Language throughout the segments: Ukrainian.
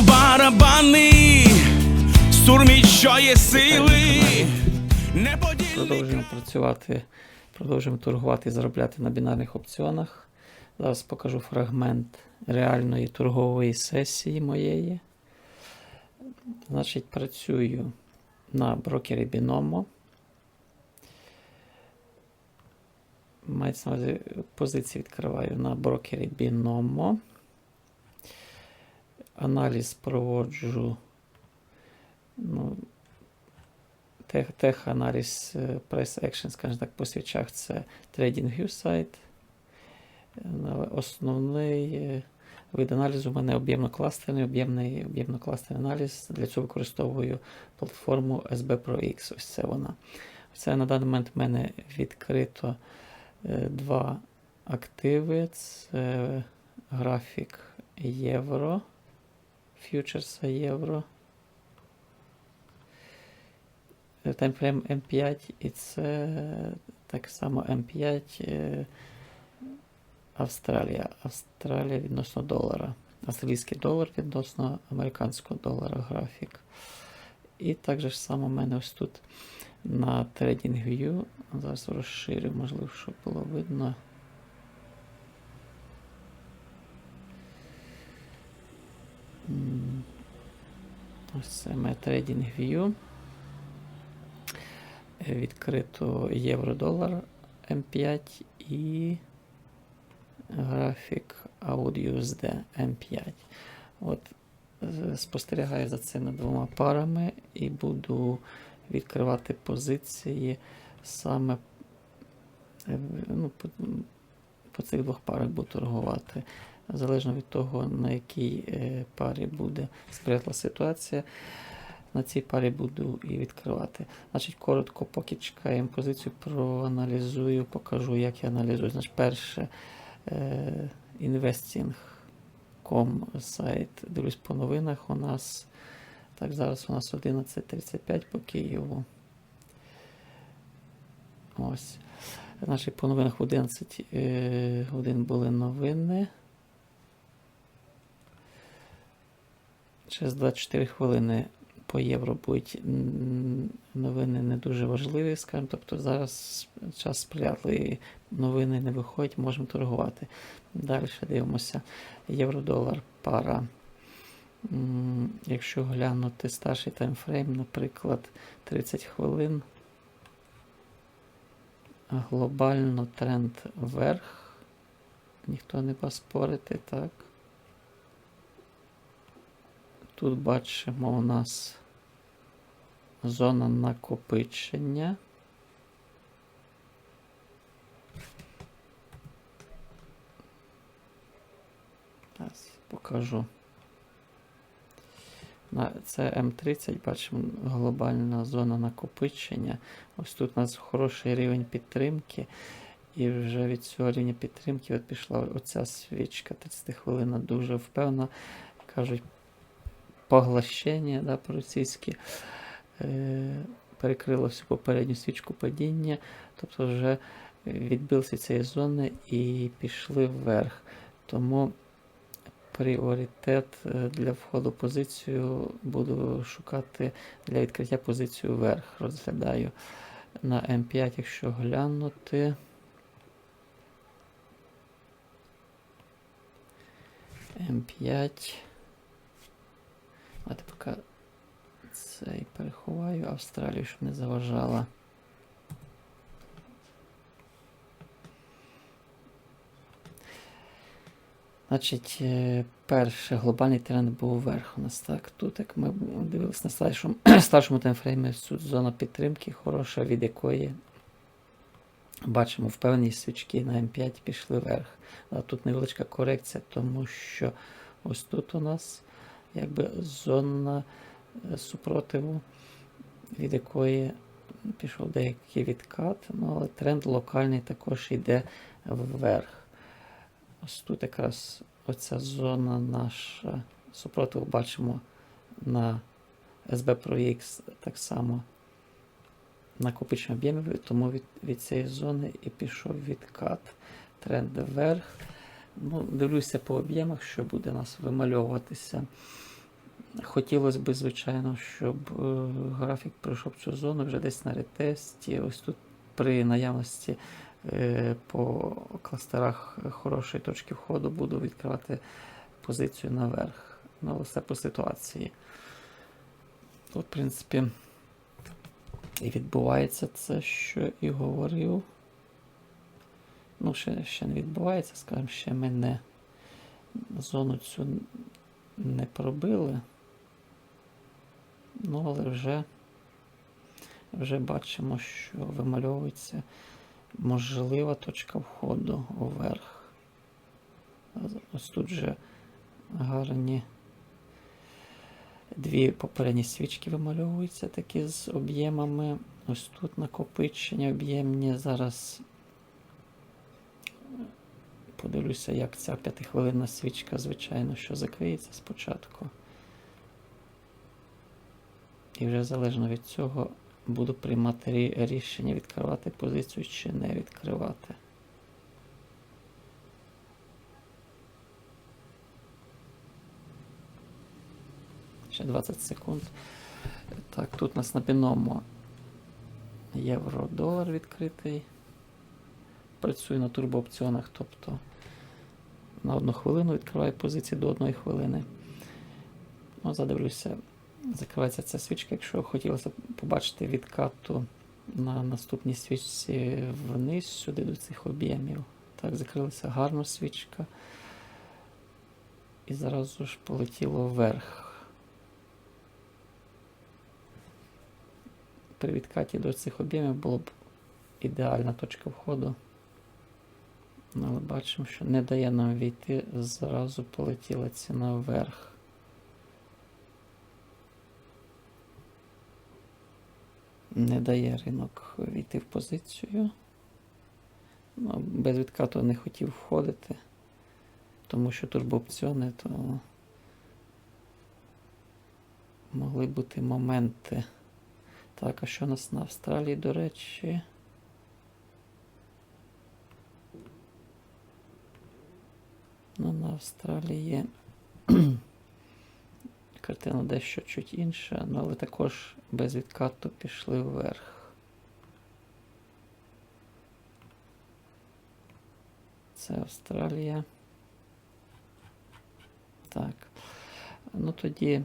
барабани, сурміть, що є сили, Продовжуємо працювати, продовжуємо торгувати і заробляти на бінарних опціонах. Зараз покажу фрагмент реальної торгової сесії моєї. Значить, працюю на брокері Binomo. Мається на увазі позиції відкриваю на брокері Binomo. Аналіз проводжу. Ну, тех, теханаліз е, Price Action, скажімо так, по свічах це TradingView сайт. Е, Основний е, вид аналізу у мене об'ємно-кластерний, об'ємний, об'ємно-кластерний аналіз. Для цього використовую платформу SB Pro X. Ось це вона. Це на даний момент в мене відкрито е, два активи. Це графік євро, фьючерса євро. Таймфрейм М5 і це так само М5 е, Австралія. Австралія відносно долара. Австралійський долар відносно американського долара графік. І так же само в мене ось тут на TradingView. Зараз розширю, можливо, щоб було видно. Ось це моє TradingView. Е, Відкрито євро-долар М5 і графік AUD-USD М5. От спостерігаю за цими двома парами і буду відкривати позиції саме е, ну, по, по цих двох парах буду торгувати. Залежно від того, на якій е, парі буде сприятла ситуація. На цій парі буду і відкривати. Значить, коротко, поки чекаємо позицію, проаналізую, покажу, як я аналізую. Значить, перше е, investing.com сайт. Дивлюсь по новинах. У нас так, зараз у нас 11.35 по Києву. Ось. Значить, по новинах в 11 е, годин були новини. Через 24 хвилини по євро будуть новини не дуже важливі, скажімо. Тобто зараз час сприятливий, новини не виходять, можемо торгувати. Далі дивимося. Євро-долар пара. Якщо глянути старший таймфрейм, наприклад, 30 хвилин. Глобально тренд вверх. Ніхто не поспорити, так. Тут бачимо у нас зона накопичення. Зараз покажу. На це М30, бачимо глобальна зона накопичення. Ось тут у нас хороший рівень підтримки. І вже від цього рівня підтримки от пішла оця свічка 30 хвилина дуже впевнена. Кажуть, поглощення да, по-російськи е, перекрило всю попередню свічку падіння, тобто вже відбився цієї зони і пішли вверх. Тому пріоритет е, для входу в позицію буду шукати для відкриття позицію вверх. Розглядаю на М5, якщо глянути. М5. А поки цей переховаю Австралію, щоб не заважала. Значить, е, перше глобальний тренд був вверх у нас так. Тут, як ми дивилися на старшому, старшому таймфреймі, тут зона підтримки хороша, від якої бачимо впевнені свічки на М5 пішли вверх. А тут невеличка корекція, тому що ось тут у нас якби зона е, супротиву, від якої пішов деякий відкат, ну, але тренд локальний також йде вверх. Ось тут якраз оця зона наша супротиву бачимо на SB Pro X так само накопичення об'ємів, тому від, від цієї зони і пішов відкат. Тренд вверх. Ну, дивлюся по об'ємах, що буде у нас вимальовуватися Хотілося б, звичайно, щоб е, графік пройшов цю зону вже десь на ретесті. Ось тут при наявності е, по кластерах хорошої точки входу буду відкривати позицію наверх. Ну, все по ситуації. Тут, в принципі, і відбувається це, що і говорив. Ну, ще, ще не відбувається, скажімо, ще ми не зону цю не пробили. Ну, але вже, вже бачимо, що вимальовується можлива точка входу вверх. Ось тут вже гарні дві попередні свічки вимальовуються такі з об'ємами. Ось тут накопичення об'ємні. Зараз подивлюся, як ця п'ятихвилинна свічка, звичайно, що закриється спочатку. І вже залежно від цього буду приймати рішення відкривати позицію чи не відкривати. Ще 20 секунд. Так, тут у нас на біномо євро-долар відкритий. Працюю на турбоопціонах, тобто на одну хвилину відкриваю позиції до одної хвилини. Ну, задивлюся, закривається ця свічка. Якщо хотілося побачити відкату на наступній свічці вниз сюди до цих об'ємів. Так, закрилася гарно свічка. І зразу ж полетіло вверх. При відкаті до цих об'ємів було б ідеальна точка входу. Але бачимо, що не дає нам війти, зразу полетіла ціна вверх. Не дає ринок війти в позицію. Ну, без відкату не хотів входити, тому що турбоопціони, то могли бути моменти. Так, а що у нас на Австралії, до речі? Ну, на Австралії картина дещо чуть інша, ну, але також без відкату пішли вверх. Це Австралія. Так. Ну тоді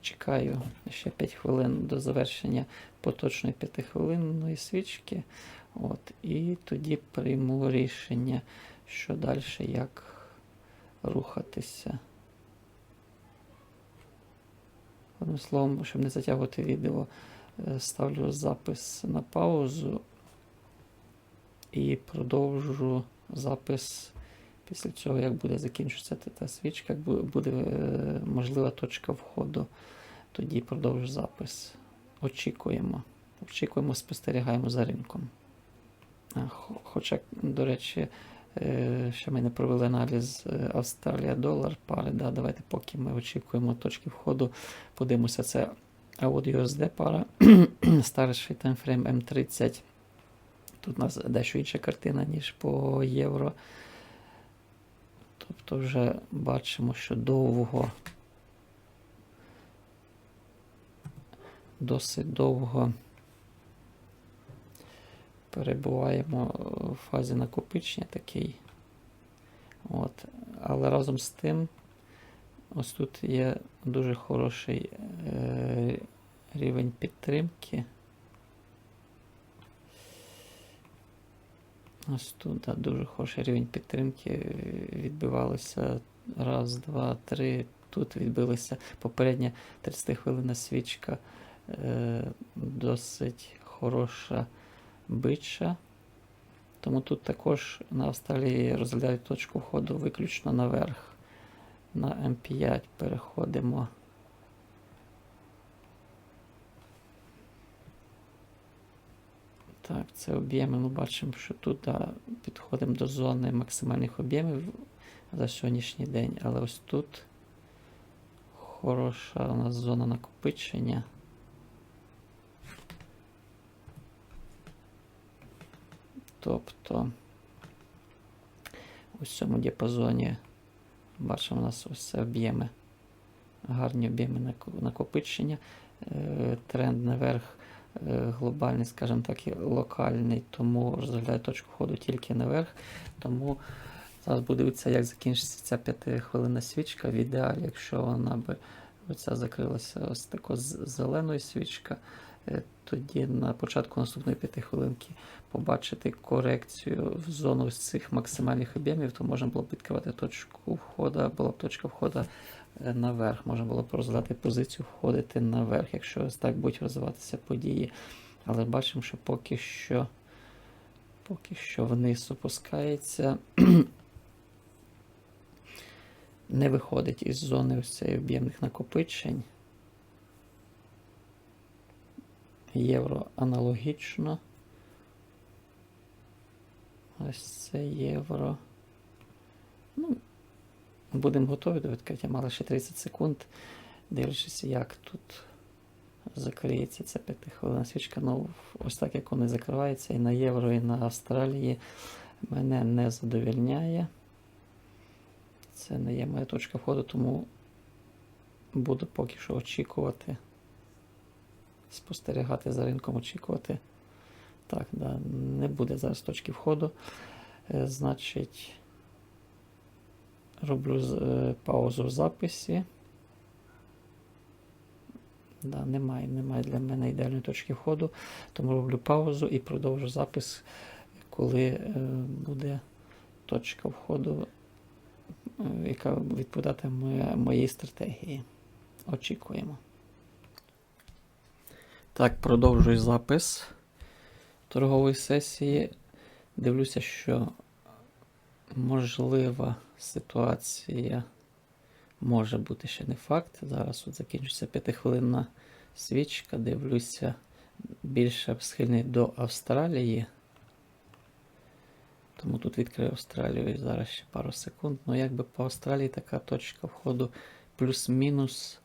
чекаю ще 5 хвилин до завершення поточної 5-хвилинної свічки. От, і тоді прийму рішення, що далі як рухатися. Одним словом, щоб не затягувати відео, е, ставлю запис на паузу і продовжу запис після цього, як буде закінчитися та, свічка, як буде е, можлива точка входу, тоді продовжу запис. Очікуємо. Очікуємо, спостерігаємо за ринком. Хоча, до речі, ще ми не провели аналіз е, Австралія-долар пари. Да, давайте, поки ми очікуємо точки входу, подивимося. Це AUD USD пара, старший таймфрейм М30. Тут у нас дещо інша картина, ніж по євро. Тобто вже бачимо, що довго, досить довго перебуваємо в фазі накопичення такий. От. Але разом з тим, ось тут є дуже хороший е, рівень підтримки. Ось тут да, дуже хороший рівень підтримки. Відбивалося раз, два, три. Тут відбилася попередня 30 хвилина свічка. Е, досить хороша бича. Тому тут також на Австралії розглядають точку входу виключно наверх. На М5 переходимо. Так, це об'єми. Ми бачимо, що тут да, підходимо до зони максимальних об'ємів за сьогоднішній день, але ось тут хороша у нас зона накопичення. Тобто у цьому діапазоні бачимо у нас ось це об'єми гарні об'єми накопичення. Е, Тренд наверх е, глобальний, скажімо так, і локальний, тому розглядаю точку входу тільки наверх. Тому зараз буде дивитися, як закінчиться ця п'ятихвилинна свічка. В ідеалі, якщо вона би оця закрилася ось тако зеленою свічка, тоді на початку наступної п'ятихвилинки побачити корекцію в зону з цих максимальних об'ємів, то можна було б відкривати точку входу, була б точка входу е, наверх. Можна було б розглядати позицію входити наверх, якщо ось так будуть розвиватися події. Але бачимо, що поки що, поки що вниз опускається. Не виходить із зони ось цієї об'ємних накопичень. Євро аналогічно. Ось це євро. Ну, будемо готові до відкриття. Мали ще 30 секунд. Дивлячись, як тут закриється ця п'ятихвилинна свічка. Ну, ось так як вони закриваються і на євро, і на Австралії мене не задовільняє. Це не є моя точка входу, тому буду поки що очікувати. Спостерігати за ринком, очікувати. Так, да, не буде зараз точки входу. Е, значить, роблю е, паузу в записі. Да, немає, немає для мене ідеальної точки входу, тому роблю паузу і продовжу запис, коли е, буде точка входу, яка відповідатиме моїй стратегії. Очікуємо. Так, продовжую запис торгової сесії. Дивлюся, що можлива ситуація може бути ще не факт. Зараз от закінчиться п'ятихвилинна свічка. Дивлюся, більше схильний до Австралії. Тому тут відкрию Австралію і зараз ще пару секунд. Ну, якби по Австралії така точка входу плюс-мінус,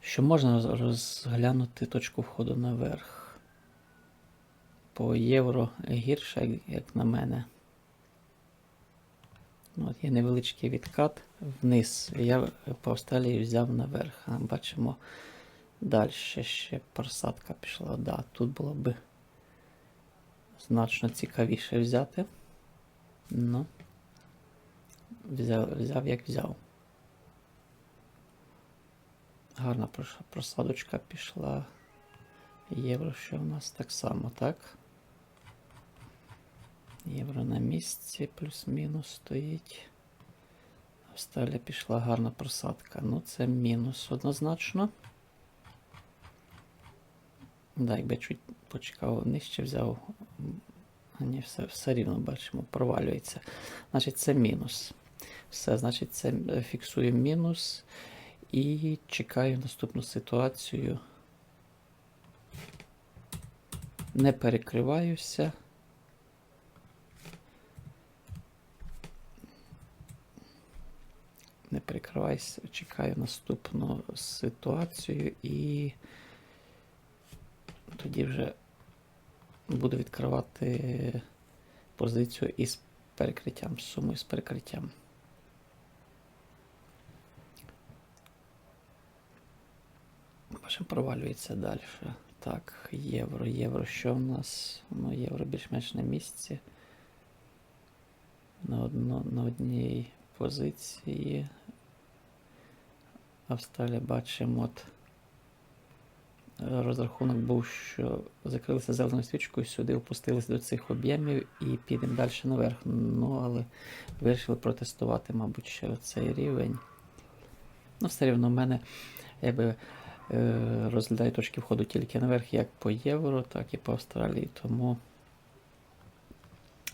що можна розглянути точку входу наверх. По євро гірше, як, на мене. От є невеличкий відкат вниз. Я по Австралії взяв наверх. А бачимо далі ще просадка пішла. Да, тут було би значно цікавіше взяти. Ну, взяв, взяв як взяв. Гарна просадочка пішла. Євро, що в нас так само, так? Євро на місці, плюс-мінус стоїть. Австралія пішла гарна просадка. Ну, це мінус однозначно. Да, якби чуть почекав нижче, взяв. ні, все, все рівно бачимо, провалюється. Значить, це мінус. Все, значить, це е, фіксую мінус і чекаю наступну ситуацію. Не перекриваюся. Не перекривайся, чекаю наступну ситуацію і тоді вже буду відкривати позицію із перекриттям, з сумою з перекриттям. Провалюється далі. Так, євро, євро. Що в нас? Ну, євро більш-менш на місці. На, одно, на одній позиції. Австралія бачимо от розрахунок був, що закрилися зеленою свічкою, сюди опустилися до цих об'ємів і підемо далі наверх. Ну, але вирішили протестувати, мабуть, ще цей рівень. Ну, все рівно в мене якби е, розглядаю точки входу тільки наверх, як по євро, так і по Австралії. Тому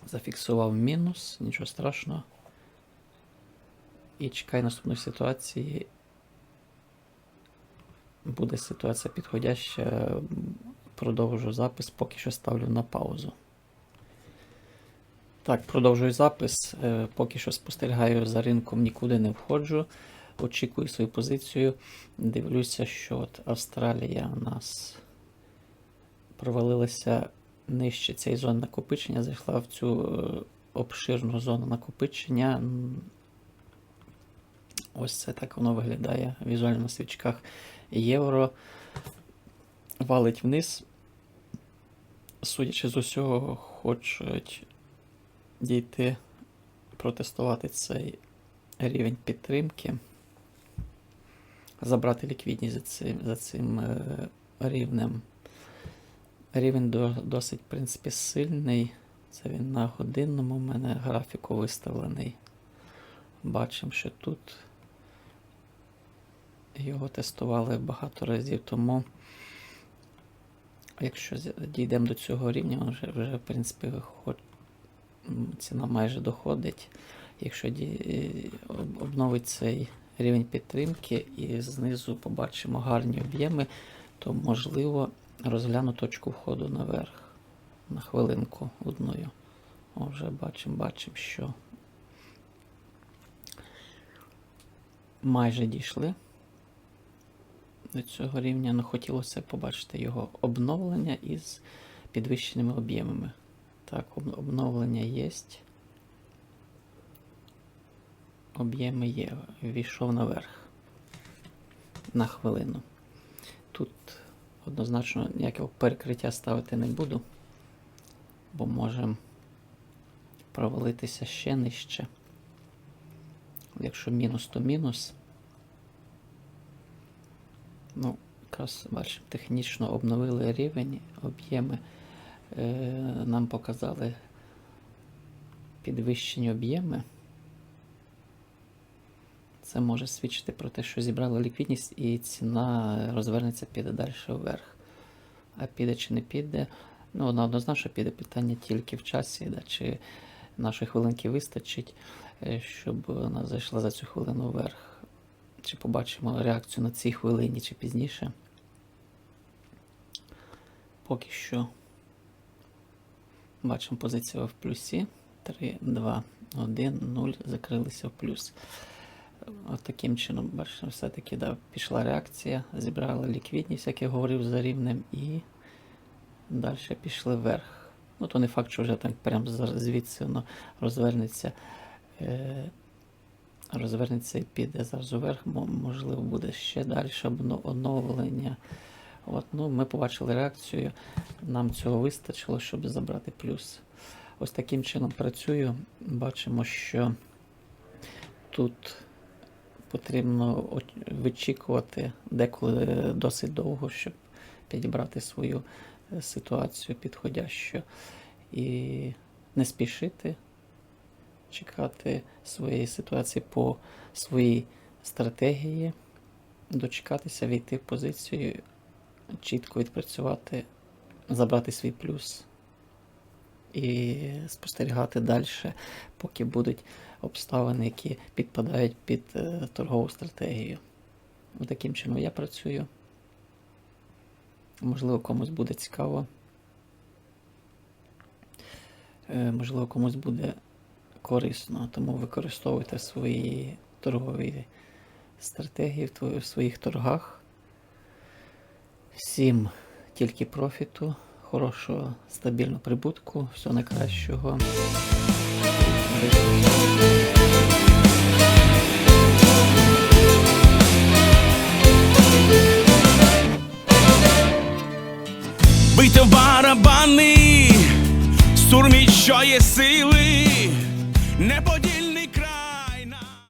зафіксував мінус, нічого страшного. І чекаю наступної ситуації. Буде ситуація підходяща. Продовжу запис, поки що ставлю на паузу. Так, продовжую запис. Е, Поки що спостерігаю за ринком, нікуди не входжу. Очікую свою позицію. Дивлюся, що от Австралія у нас провалилася нижче цієї зони накопичення, зайшла в цю е, обширну зону накопичення. Ось це так воно виглядає візуально на свічках. Євро валить вниз. Судячи з усього, хочуть дійти протестувати цей рівень підтримки, забрати ліквідність за цим, за цим е, рівнем. Рівень до, досить, в принципі, сильний. Це він на годинному у мене графіку виставлений. Бачимо, що тут його тестували багато разів, тому якщо дійдемо до цього рівня, вже, вже в принципі, хоч, ціна майже доходить. Якщо ді- об- обновить цей рівень підтримки і знизу побачимо гарні об'єми, то можливо розгляну точку входу наверх на хвилинку одною. О, вже бачимо, бачимо, що майже дійшли до цього рівня. Ну, хотілося побачити його обновлення із підвищеними об'ємами. Так, обновлення є. Об'єми є. Війшов наверх на хвилину. Тут однозначно ніякого перекриття ставити не буду, бо можемо провалитися ще нижче. Якщо мінус, то мінус. Ну, якраз бачимо, технічно обновили рівень, об'єми. Е, нам показали підвищені об'єми. Це може свідчити про те, що зібрали ліквідність і ціна розвернеться, піде далі вверх. А піде чи не піде. Ну, вона однозначно піде питання тільки в часі, да, чи нашої хвилинки вистачить, е, щоб вона зайшла за цю хвилину вверх. Чи побачимо реакцію на цій хвилині, чи пізніше. Поки що бачимо позицію в плюсі. 3, 2, 1, 0. Закрилися в плюс. От таким чином, бачите, все-таки да, пішла реакція, зібрали ліквідність, як я говорив, за рівнем, і далі пішли вверх. Ну, то не факт, що вже так прямо з- звідси воно розвернеться. Е, розвернеться і піде зараз вверх, мо- можливо, буде ще далі оновлення. От, ну, ми побачили реакцію, нам цього вистачило, щоб забрати плюс. Ось таким чином працюю. Бачимо, що тут потрібно вичікувати деколи досить довго, щоб підібрати свою е, ситуацію підходящу. І не спішити, чекати своєї ситуації по своїй стратегії, дочекатися, війти в позицію, чітко відпрацювати, забрати свій плюс і спостерігати далі, поки будуть обставини, які підпадають під е, торгову стратегію. Таким чином я працюю. Можливо, комусь буде цікаво. Е, Можливо, комусь буде корисно, тому використовуйте свої торгові стратегії в своїх торгах. Всім тільки профіту, хорошого стабільного прибутку, всього найкращого. Бийте в барабани, сурміть, що є сили,